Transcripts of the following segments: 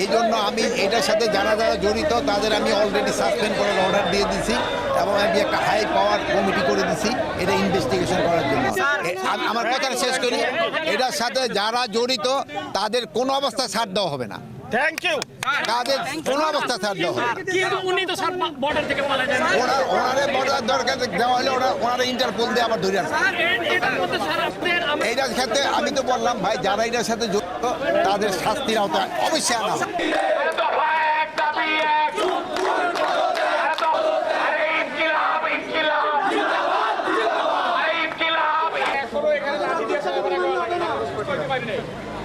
এই জন্য আমি এটার সাথে যারা যারা জড়িত তাদের আমি অলরেডি সাসপেন্ড করার অর্ডার দিয়ে দিছি এবং আমি একটা হাই পাওয়ার কমিটি করে দিছি এটা ইনভেস্টিগেশন করার জন্য। আমার কথা শেষ করি। এটার সাথে যারা জড়িত তাদের কোনো অবস্থায় ছাড় দেওয়া হবে না। থ্যাংক ইউ তাদের কোনো অবস্থা ছাড় দেওয়া কিন্তু উনি তো সব বর্ডার থেকে পালা যান। ওনার ওনারে বর্ডার দরকার দেওয়া হলে ওরা ওনারা ইন্টারপোল দিয়ে আবার ধরে স্যার আমরা এইটার ক্ষেত্রে আমি তো বললাম ভাই যারা এটার সাথে যুক্ত তাদের শাস্তির আওতায় অবশ্যই আনা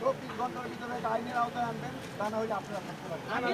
চব্বিশ ঘণ্টার ভিতরে আইনের আওতায় আনবেন তা না হলে আপনারা থাকতে পারবেন